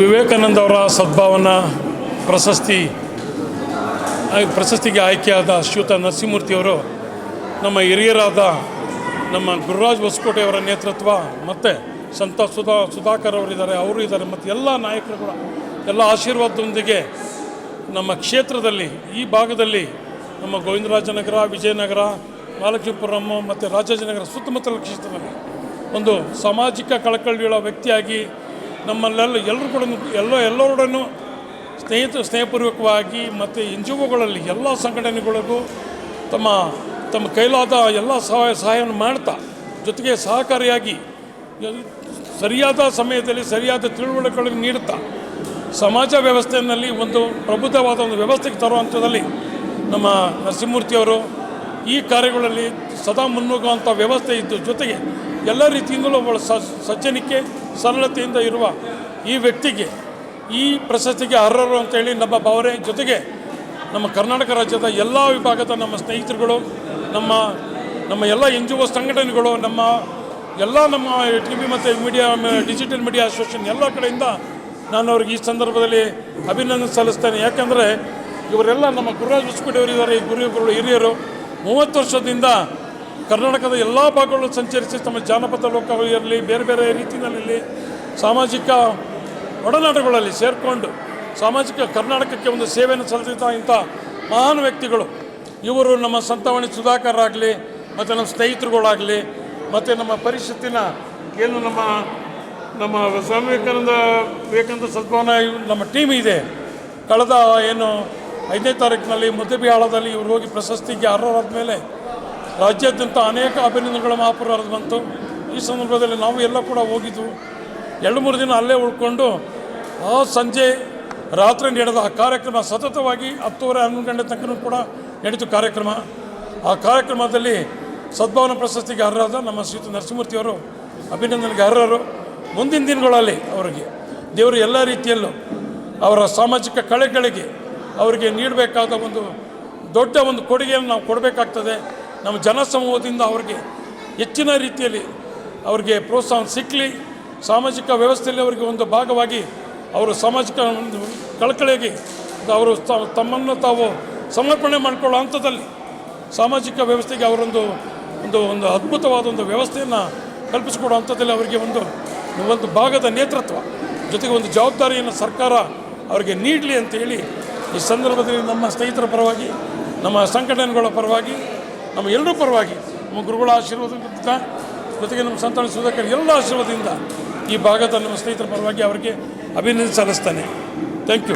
ವಿವೇಕಾನಂದ ಅವರ ಸದ್ಭಾವನಾ ಪ್ರಶಸ್ತಿ ಪ್ರಶಸ್ತಿಗೆ ಆಯ್ಕೆಯಾದ ಶ್ಯೂತ ನರಸಿಂಹಮೂರ್ತಿಯವರು ನಮ್ಮ ಹಿರಿಯರಾದ ನಮ್ಮ ಗುರುರಾಜ್ ಹೊಸಕೋಟೆಯವರ ನೇತೃತ್ವ ಮತ್ತು ಸಂತ ಸುಧಾ, ಸುಧಾಕರ್ ಅವರಿದ್ದಾರೆ, ಅವರು ಇದ್ದಾರೆ, ಮತ್ತು ಎಲ್ಲ ಕೂಡ, ಎಲ್ಲ ಆಶೀರ್ವಾದದೊಂದಿಗೆ ನಮ್ಮ ಕ್ಷೇತ್ರದಲ್ಲಿ, ಈ ಭಾಗದಲ್ಲಿ ನಮ್ಮ ಗೋವಿಂದರಾಜನಗರ, ವಿಜಯನಗರ ಮಹಾಲಕ್ಷ್ಮೀಪುರಂ ಮತ್ತು ರಾಜಾಜನಗರ ಸುತ್ತಮುತ್ತಲ ಕ್ಷೇತ್ರದಲ್ಲಿ ಒಂದು ಸಾಮಾಜಿಕ ಕಳಕಳಿಯುಳ್ಳ ವ್ಯಕ್ತಿಯಾಗಿ ನಮ್ಮಲ್ಲೆಲ್ಲ ಎಲ್ಲರೂ ಕೂಡ ಎಲ್ಲ ಎಲ್ಲರೊಡನು ಸ್ನೇಹಿತ ಸ್ನೇಹಪೂರ್ವಕವಾಗಿ ಮತ್ತು ಎನ್ ಜಿ ಒಗಳಲ್ಲಿ ಎಲ್ಲ ಸಂಘಟನೆಗಳಿಗೂ ತಮ್ಮ ತಮ್ಮ ಕೈಲಾದ ಎಲ್ಲ ಸಹಾಯ ಸಹಾಯವನ್ನು ಮಾಡ್ತಾ, ಜೊತೆಗೆ ಸಹಕಾರಿಯಾಗಿ ಸರಿಯಾದ ಸಮಯದಲ್ಲಿ ಸರಿಯಾದ ತಿಳುವಳಿಕೆಗಳನ್ನು ನೀಡುತ್ತಾ, ಸಮಾಜ ವ್ಯವಸ್ಥೆಯಲ್ಲಿ ಒಂದು ಪ್ರಬುದ್ಧವಾದ ಒಂದು ವ್ಯವಸ್ಥೆಗೆ ತರುವಂಥದ್ದಲ್ಲಿ ನಮ್ಮ ನರಸಿಂಹಮೂರ್ತಿಯವರು ಈ ಕಾರ್ಯಗಳಲ್ಲಿ ಸದಾ ಮುನ್ನುಗ್ಗುವಂಥ ವ್ಯವಸ್ಥೆ ಇದ್ದು ಜೊತೆಗೆ ಎಲ್ಲ ರೀತಿಯಿಂದಲೂ ಒಬ್ಬ ಸ, ಸಜ್ಜನಿಕೆ ಸರಳತೆಯಿಂದ ಇರುವ ಈ ವ್ಯಕ್ತಿಗೆ, ಈ ಪ್ರಶಸ್ತಿಗೆ ಅರ್ಹರು ಅಂತೇಳಿ ನಮ್ಮ ಭಾವನೆ ಜೊತೆಗೆ ನಮ್ಮ ಕರ್ನಾಟಕ ರಾಜ್ಯದ ಎಲ್ಲ ವಿಭಾಗದ ನಮ್ಮ ಸ್ನೇಹಿತರುಗಳು, ನಮ್ಮ ನಮ್ಮ ಎಲ್ಲ ಎನ್ ಜಿ ಒ ಸಂಘಟನೆಗಳು, ನಮ್ಮ ಎಲ್ಲ ನಮ್ಮ ಟಿ ವಿ ಮತ್ತು ಮೀಡಿಯಾ ಡಿಜಿಟಲ್ ಮೀಡಿಯಾ ಅಸೋಸಿಯೇಷನ್ ಎಲ್ಲ ಕಡೆಯಿಂದ ನಾನು ಅವ್ರಿಗೆ ಈ ಸಂದರ್ಭದಲ್ಲಿ ಅಭಿನಂದನೆ ಸಲ್ಲಿಸ್ತೇನೆ. ಯಾಕಂದರೆ ಇವರೆಲ್ಲ ನಮ್ಮ ಗುರುರಾಜ್ ಹೊಸಕೋಟೆಯವರು ಇದ್ದಾರೆ ಈ ಗುರುಗಳು ಹಿರಿಯರು. ಮೂವತ್ತು ವರ್ಷದಿಂದ ಕರ್ನಾಟಕದ ಎಲ್ಲ ಭಾಗಗಳು ಸಂಚರಿಸಿ ತಮ್ಮ ಜಾನಪದ ಲೋಕ ಇರಲಿ, ಬೇರೆ ಬೇರೆ ರೀತಿಯಲ್ಲಿ ಸಾಮಾಜಿಕ ಒಡನಾಟಗಳಲ್ಲಿ ಸೇರಿಕೊಂಡು ಸಾಮಾಜಿಕ ಕರ್ನಾಟಕಕ್ಕೆ ಒಂದು ಸೇವೆಯನ್ನು ಸಲ್ಲಿಸಿದ ಇಂಥ ಮಹಾನ್ ವ್ಯಕ್ತಿಗಳು. ಇವರು ನಮ್ಮ ಸಂತವಾಣಿ ಸುಧಾಕರ್ ಆಗಲಿ ಮತ್ತು ನಮ್ಮ ಸ್ನೇಹಿತರುಗಳಾಗಲಿ, ಮತ್ತು ನಮ್ಮ ಪರಿಷತ್ತಿನ ಏನು ನಮ್ಮ ನಮ್ಮ ಸ್ವಾಮಿ ವಿವೇಕಾನಂದ ವಿವೇಕಾನಂದ ಸದ್ಭಾವನ ನಮ್ಮ ಟೀಮ್ ಇದೆ. ಕಳೆದ ಏನು ಐದನೇ ತಾರೀಕಿನಲ್ಲಿ ಮುದ್ದಬಿಹಾಳದಲ್ಲಿ ಇವರು ಹೋಗಿ ಪ್ರಶಸ್ತಿಗೆ ಅರ್ಹರಾದ ಮೇಲೆ ರಾಜ್ಯಾದ್ಯಂತ ಅನೇಕ ಅಭಿನಂದನೆಗಳು ಮಹಾಪುರ ಬಂತು. ಈ ಸಂದರ್ಭದಲ್ಲಿ ನಾವು ಎಲ್ಲ ಕೂಡ ಹೋಗಿದ್ವು ಎರಡು ಮೂರು ದಿನ ಅಲ್ಲೇ ಉಳ್ಕೊಂಡು, ಆ ಸಂಜೆ ರಾತ್ರಿ ನಡೆದ ಆ ಕಾರ್ಯಕ್ರಮ ಸತತವಾಗಿ ಹತ್ತುವರೆ, ಹನ್ನೊಂದು ಗಂಟೆ ತನಕ ಕೂಡ ನಡೀತು ಕಾರ್ಯಕ್ರಮ. ಆ ಕಾರ್ಯಕ್ರಮದಲ್ಲಿ ಸದ್ಭಾವನಾ ಪ್ರಶಸ್ತಿಗೆ ಅರ್ಹರಾದ ನಮ್ಮ ಶ್ರೀಯುತ ನರಸಿಂಹಮೂರ್ತಿಯವರು ಅಭಿನಂದನೆಗೆ ಅರ್ಹರು. ಮುಂದಿನ ದಿನಗಳಲ್ಲಿ ಅವರಿಗೆ, ದೇವರು ಎಲ್ಲ ರೀತಿಯಲ್ಲೂ ಅವರ ಸಾಮಾಜಿಕ ಕಳೆಗಳಿಗೆ ಅವರಿಗೆ ನೀಡಬೇಕಾದ ಒಂದು ದೊಡ್ಡ ಒಂದು ಕೊಡುಗೆಯನ್ನು ನಾವು ಕೊಡಬೇಕಾಗ್ತದೆ. ನಮ್ಮ ಜನಸಮೂಹದಿಂದ ಅವರಿಗೆ ಹೆಚ್ಚಿನ ರೀತಿಯಲ್ಲಿ ಅವರಿಗೆ ಪ್ರೋತ್ಸಾಹ ಸಿಕ್ಕಲಿ, ಸಾಮಾಜಿಕ ವ್ಯವಸ್ಥೆಯಲ್ಲಿ ಅವರಿಗೆ ಒಂದು ಭಾಗವಾಗಿ ಅವರು ಸಾಮಾಜಿಕ ಒಂದು ಕಳಕಳಿಗೆ ಅವರು ತಮ್ಮನ್ನು ತಾವು ಸಮರ್ಪಣೆ ಮಾಡಿಕೊಳ್ಳೋ ಹಂತದಲ್ಲಿ ಸಾಮಾಜಿಕ ವ್ಯವಸ್ಥೆಗೆ ಅವರೊಂದು, ಒಂದು ಒಂದು ಅದ್ಭುತವಾದ ಒಂದು ವ್ಯವಸ್ಥೆಯನ್ನು ಕಲ್ಪಿಸಿಕೊಡೋ ಹಂತದಲ್ಲಿ ಅವರಿಗೆ ಒಂದು ಒಂದು ಭಾಗದ ನೇತೃತ್ವ ಜೊತೆಗೆ ಒಂದು ಜವಾಬ್ದಾರಿಯನ್ನು ಸರ್ಕಾರ ಅವರಿಗೆ ನೀಡಲಿ ಅಂತ ಹೇಳಿ ಈ ಸಂದರ್ಭದಲ್ಲಿ ನಮ್ಮ ಸ್ನೇಹಿತರ ಪರವಾಗಿ, ನಮ್ಮ ಸಂಘಟನೆಗಳ ಪರವಾಗಿ ನಮ್ಮ ಎಲ್ಲರೂ ಪರವಾಗಿ ನಮ್ಮ ಗುರುಗಳ ಆಶೀರ್ವಾದದಿಂದ ಜೊತೆಗೆ ನಮ್ಮ ಸಂತಾನ ಸುಧಾಕರ್ ಎಲ್ಲ ಆಶೀರ್ವಾದದಿಂದ ಈ ಭಾಗದ ನಮ್ಮ ಸ್ನೇಹಿತರ ಪರವಾಗಿ ಅವರಿಗೆ ಅಭಿನಂದನೆ ಸಲ್ಲಿಸ್ತಾನೆ. Thank you